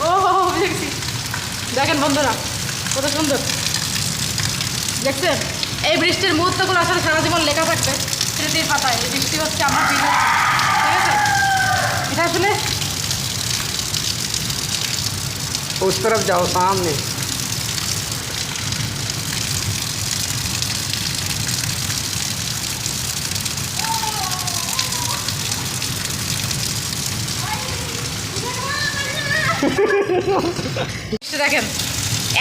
ও হো, হো, দেখছি দেখেন বন্ধুরা কত সুন্দর দেখছেন এই বৃষ্টির মুহূর্তগুলো আসলে সারা জীবন লেখা থাকবে স্মৃতির পাতায় এই বৃষ্টি হচ্ছে আমার বিজয় ঠিক আছে এটা আসলে उस तरफ जाओ सामने দেখেন,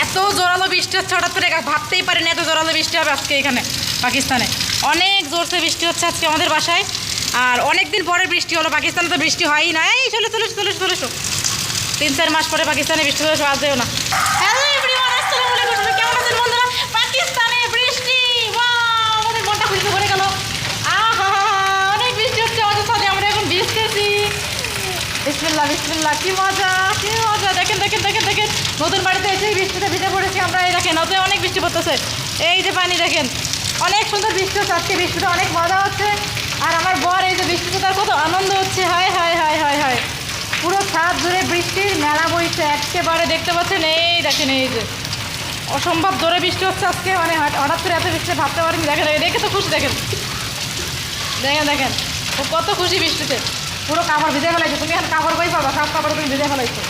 এত জোরালো বৃষ্টি হচ্ছে, হঠাৎ করে ভাবতেই পারিনি এত জোরালো বৃষ্টি হবে আজকে এখানে, পাকিস্তানে। অনেক জোরসে বৃষ্টি হচ্ছে আজকে আমাদের বাসায়, আর অনেক দিন পরে বৃষ্টি হলো, পাকিস্তানে তো বৃষ্টি হয়ই না। এই চলে চলে চলে চলে তিন, চার মাস পরে পাকিস্তানে বৃষ্টি হলে আজ না। হ্যালো বিসমিল্লাহ বিসমিল্লাহ, কি মজা কি মজা। দেখেন দেখেন দেখেন দেখেন, নতুন বাড়িতে এসেই বৃষ্টিতে ভিজে পড়েছি আমরা এই দেখেন ওতে অনেক বৃষ্টি পড়তেছে। এই যে পানি দেখেন, অনেক সুন্দর বৃষ্টি হচ্ছে আজকে, বৃষ্টিতে অনেক মজা হচ্ছে। আর আমার বর এই যে বৃষ্টিতে তার কত আনন্দ হচ্ছে, হায় হায় হায় হায় হায়। পুরো ছাদ জুড়ে বৃষ্টির মেলা বইছে, একেবারে দেখতে পাচ্ছেন, এই দেখেন, এই যে। অসম্ভব জোরে বৃষ্টি হচ্ছে আজকে মানে হঠাৎ- করে এত বৃষ্টি ভাবতে পারিনি, দেখেন, দেখে তো খুশি, দেখেন। দেখেন দেখেন, ও কত খুশি বৃষ্টিতে। পুরো কাপড় ভিজে ফেলাইছো। তুমি এখন কাপড় বই পাবো, সব কাপড় তুমি ভিজে ফেলাইছো।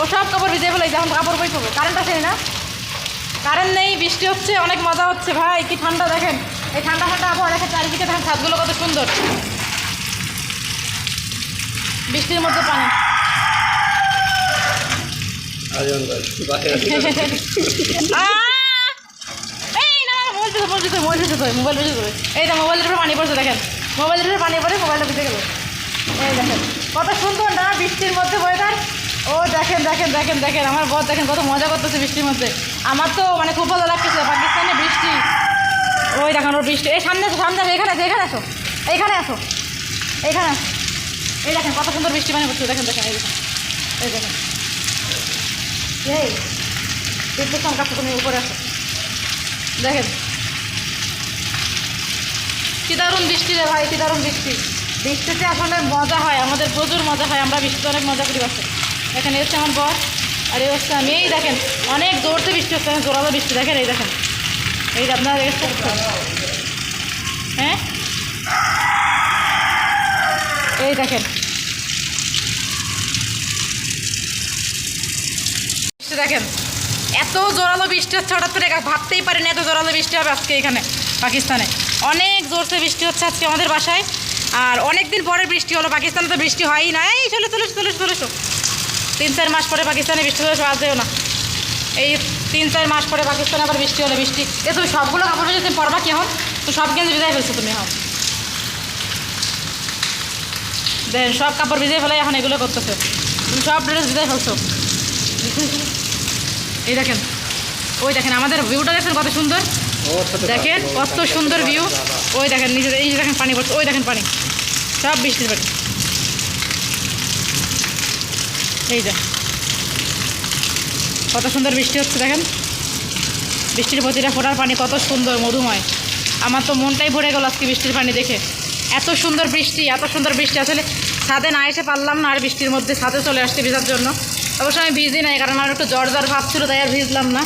ও সব কাপড় ভিজে ফেলাইছো, এখন কাপড় বই পাবো। কারেন্ট আসেনি না? কারেন্ট নেই, বৃষ্টি হচ্ছে, অনেক মজা হচ্ছে। ভাই, কি ঠান্ডা দেখেন। এই ঠান্ডা ঠান্ডা আবহাওয়া দেখেন, চারিদিকে দেখেন, ছাদগুলো কত সুন্দর। বৃষ্টির মধ্যে পানি। মোবাইল মোবাইল মোবাইল এই মোবাইলের পানি পড়ছে, দেখেন। মোবাইল পানি পড়ে, মোবাইলটা ভিজে গেল। এই দেখেন, কত সুন্দর না বৃষ্টির মধ্যে ওয়েদার ও, দেখেন দেখেন দেখেন দেখেন, আমার বর দেখেন, কত মজা করতেছে বৃষ্টির মধ্যে। আমার তো মানে খুব ভালো লাগতেছে, পাকিস্তানে বৃষ্টি। ওই দেখেন, ওর বৃষ্টি। এই সামনে আসো সামনে আসো, এখানে আসো এখানে আসো এইখানে আসো এইখানে আসো। এই দেখেন, কত সুন্দর বৃষ্টি পানি পড়ছে দেখেন দেখেন, এই দেখেন এই দেখেন। এই আমার তুমি উপরে আসো। দেখেন। কি দারুণ বৃষ্টি রে ভাই, কি দারুণ বৃষ্টি। বৃষ্টিতে আসলে মজা হয়, আমাদের প্রচুর মজা হয়, আমরা বৃষ্টিতে অনেক মজা করি বাসে। দেখেন হচ্ছে আমার বর, আর এই হচ্ছে আমি। এই দেখেন, অনেক জোরতে বৃষ্টি হচ্ছে জোরালো বৃষ্টি, দেখেন, এই দেখেন। এই আপনারা হ্যাঁ? এই দেখেন। বৃষ্টি দেখেন, এত জোরালো বৃষ্টি হচ্ছে, হঠাৎ করে ভাবতেই পারিনি এত জোরালো বৃষ্টি হবে আজকে এখানে, পাকিস্তানে। অনেক জোরসে বৃষ্টি হচ্ছে আজকে আমাদের বাসায়। আর অনেক দিন পরে বৃষ্টি হলো, পাকিস্তানে তো বৃষ্টি হয়ই না। এই চলে চলে চলে চলে তিন, চার মাস পরে পাকিস্তানে বৃষ্টি হলে সব না। এই তিন, চার মাস পরে পাকিস্তানে আবার বৃষ্টি হলো, বৃষ্টি। এ তুমি সবগুলো কাপড় যদি তুমি পরবা কি হন তো সব কেন্দ্রে বিদায় ফেলছো তুমি হন দেখেন সব কাপড় ভিজে ফেলে এখন এগুলো করতেছে। তুমি সব ড্রেস ভিজাই ফেলছো। এই দেখেন, ওই দেখেন, আমাদের ভিউটা দেখেন কত সুন্দর। দেখেন কত সুন্দর ভিউ ওই দেখেন, নিচে এই যে দেখেন পানি পড়ছে, ওই দেখেন পানি। সব বৃষ্টির পানি এই যে। কত সুন্দর বৃষ্টি হচ্ছে, দেখেন। বৃষ্টির প্রতিটা ফোটার পানি কত সুন্দর, মধুময়। আমার তো মনটাই ভরে গেল আজকে বৃষ্টির পানি দেখে। এত সুন্দর বৃষ্টি, এত সুন্দর বৃষ্টি। আসলে ছাদে না এসে পারলাম না আর বৃষ্টির মধ্যে ছাদে চলে আসতে ভিজার জন্য। অবশ্য আমি ভিজি নাই, কারণ আমার একটু জ্বর জ্বর ভাব ছিল, তাই আর ভিজলাম না।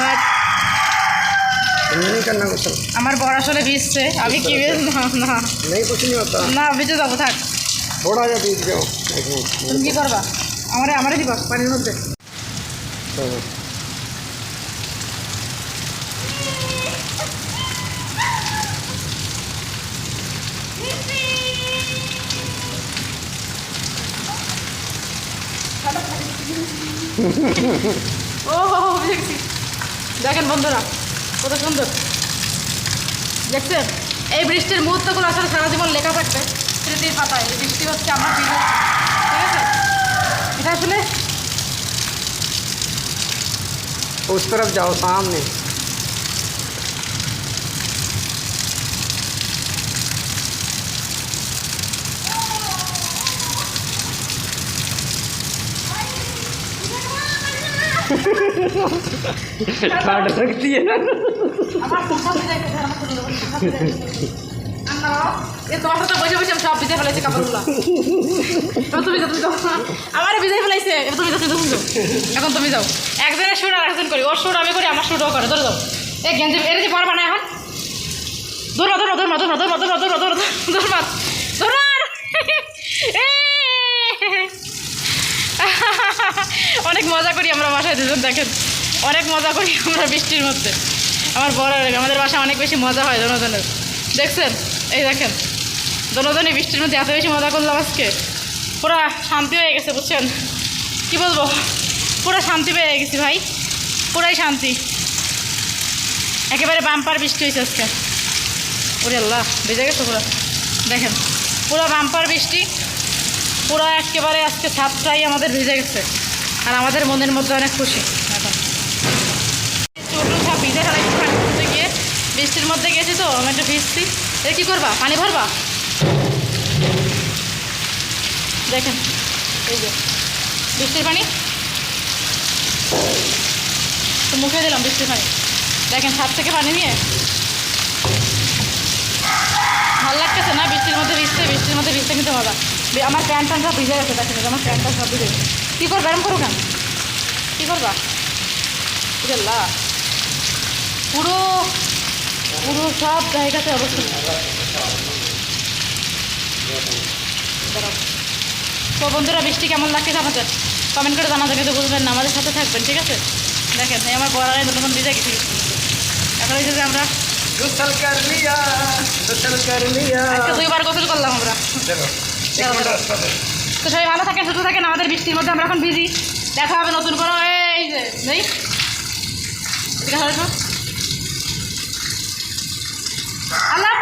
বাট नहीं करना कुछ আমার বর আসলে ভিজছে আমি কি ভিজলাম না नहीं कुछ नहीं होता না ভিজে যাবো থাক थोड़ा जा बीत जाओ एक मिनट তুমি কি করবা আমারে আমারে দিবা পানির মধ্যে तो ও হো, হো, দেখছি দেখেন বন্ধুরা কত সুন্দর দেখছেন এই বৃষ্টির মুহূর্তগুলো আসলে সারা জীবন লেখা থাকবে স্মৃতির পাতায় এই বৃষ্টি হচ্ছে আমার বিজয় ঠিক আছে এটা আসলে उस तरफ जाओ सामने তুমি যাও এখন তুমি যাও একজনের শুট আর একজন করি ওর শুট আমি করি আমার শুটও করে ধরে যাও এই গেঞ্জি এর যে পারবা না এখন ধরো ধরো ধরো ধরো ধরো ধরো ধরো ধরো ধরো অনেক মজা করি আমরা বাসায় দুজন দেখেন, অনেক মজা করি আমরা বৃষ্টির মধ্যে। আমার বড় আমাদের বাসায় অনেক বেশি মজা হয় দনোজনের। দেখছেন? এই দেখেন, দনোজনই বৃষ্টির মধ্যে এত বেশি মজা করলাম আজকে। পুরো শান্তি হয়ে গেছে, বুঝছেন? কি বলব? পুরো শান্তি পেয়ে গেছি ভাই। পুরাই শান্তি। একেবারে বাম্পার বৃষ্টি হয়েছে আজকে। ওরে আল্লাহ, বেজে গেছে পুরো। দেখেন, পুরো বাম্পার বৃষ্টি, পুরো একেবারে আজকে ছাদটাই আমাদের ভিজে গেছে। আর আমাদের মনের মধ্যে অনেক খুশি। পানি খুঁজতে গিয়ে, বৃষ্টির মধ্যে গেছি তো, আমি একটু ভিজছি। এ কী করবা? পানি ভরবা? দেখেন, এই যে, বৃষ্টির পানি। তো মুখে দিলাম বৃষ্টির পানি। দেখেন, ছাদ থেকে পানি নিয়ে। ভালো লাগতেছে না? বৃষ্টির মধ্যে ভিজতে, বৃষ্টির মধ্যে ভিজতে কিন্তু মজা। বে- আমার প্যান্ট প্যান্ট সব ভিজে গেছে দেখেন আমার প্যান্টটা সব ভিজে গেছে। কী করবে গরম করো কেন? কী করবা? বুঝলা পুরো পুরো সব জায়গাতে অবস্থা। তো বন্ধুরা বৃষ্টি কেমন লাগছে আমাদের কমেন্ট করে জানা যাবে তো বুঝবেন না আমাদের সাথে থাকবেন ঠিক আছে? দেখেন এই আমার গড়ালে নতুন ভিজে গেছি। এখন এই যে আমরা গোসল কর গোসল দুইবার গোসল করলাম আমরা। তো সবাই ভালো থাকেন সুস্থ থাকেন আমাদের বৃষ্টির মধ্যে আমরা এখন বিজি দেখা হবে নতুন করো এই যে নেই? আল্লাহ